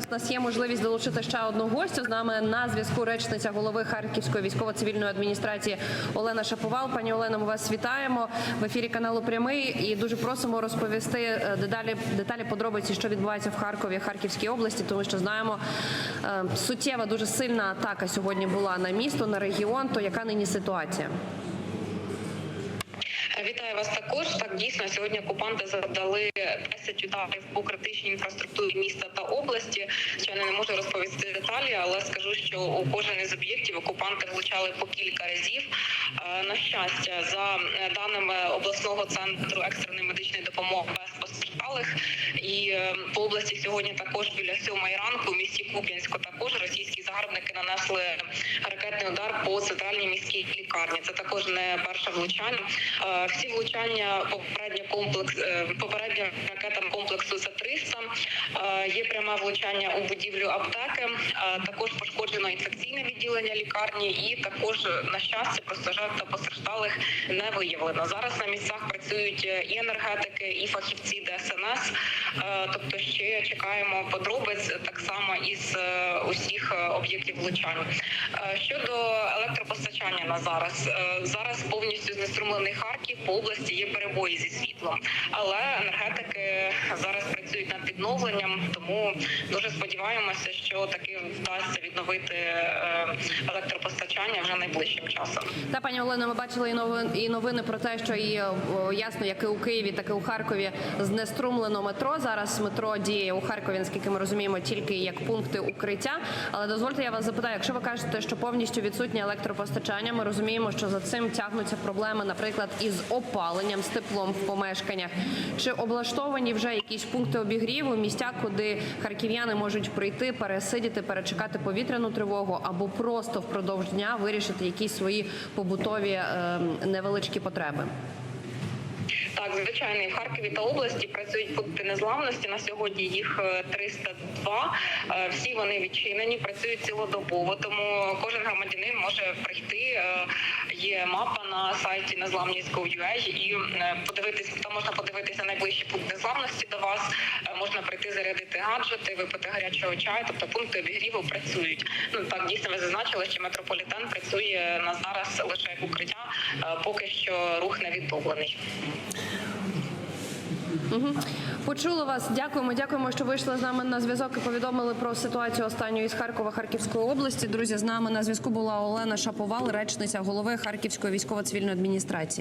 зараз у нас є можливість долучити ще одну гостю. З нами на зв'язку речниця голови Харківської військово-цивільної адміністрації Олена Шаповал. Пані Олено, ми вас вітаємо в ефірі каналу Прямий і дуже просимо розповісти е, деталі деталі подробиці, що відбувається в Харкові, Харківській області, тому що знаємо е, суттєва дуже сильна атака сьогодні була на місто, на регіон. То яка нині ситуація? Вітаю вас також. Так дійсно сьогодні окупанти завдали 10 ударів по критичній інфраструктурі міста та області. Звичайно, не можу розповісти деталі, але скажу, що у кожен із об'єктів окупанти влучали по кілька разів. Е, На щастя, за е, даними обласного центру екстреної медичної допомоги без постраждалих, і е, по області сьогодні також біля сьомої ранку в місті Куп'янську також російські загарбники нанесли ракетний удар по центральній міській лікарні. Це також не перше влучання. Е, Всі влучання попередньо комплекс е, попередньо ракетам комплексу С 300 Є пряме влучання у будівлю аптеки. Е, Також пошкоджено інфекційне відділення лікарні, і також на щастя постраждалих та постраждалих не виявлено. Зараз на місцях працюють е, і енергетики, і фахівці ДСНС. Е, Тобто ще чекаємо подробиць так само із е, усіх е, об'єктів влучань. Е, Щодо електропостачання на зараз, е, зараз повністю знеструмлений Харків по області є перебої зі світлом, але енергетики зараз працюють над відновленням, тому дуже сподіваємося, що таки вдасться відновити е, електропостачання вже найближчим часом. Та пані Олено, ми бачили і новин і новини про те, що і ясно, як і у Києві, так і у Харкові знеструмлено метро. Зараз метро діє у Харкові, наскільки ми розуміємо, тільки як пункти укриття. Але дозвольте, я вас запитаю, якщо ви кажете, що повністю відсутнє електропостачання, ми розуміємо, що за цим тягнуться проблеми, наприклад, із опаленням, з теплом в помешканнях. Чи облаштовані вже якісь пункти обігріву, місця, куди харків'яни можуть прийти, пересидіти, перечекати повітряну тривогу або просто впродовж дня вирішити якісь свої побутові е, невеличкі потреби? Так, звичайно, і в Харкові та області працюють пункти незламності. На сьогодні їх е, 302. Е, Всі вони відчинені, працюють цілодобово. Тому кожен громадянин може прийти. Є мапа на сайті незламність.gov.ua і е, подивитися. Там можна подивитися найближчі пункт незламності до вас. Е, Можна прийти зарядити гаджети, випити гарячого чаю. Тобто пункти обігріву працюють. Ну так дійсно ви зазначили, що метрополітен працює на зараз лише як укриття. Е, Поки що рух не відновлений. Почули вас. Дякуємо. Дякуємо, що вийшли з нами на зв'язок і повідомили про ситуацію останньої із Харкова Харківської області. Друзі, з нами на зв'язку була Олена Шаповал, речниця голови Харківської військово-цивільної адміністрації.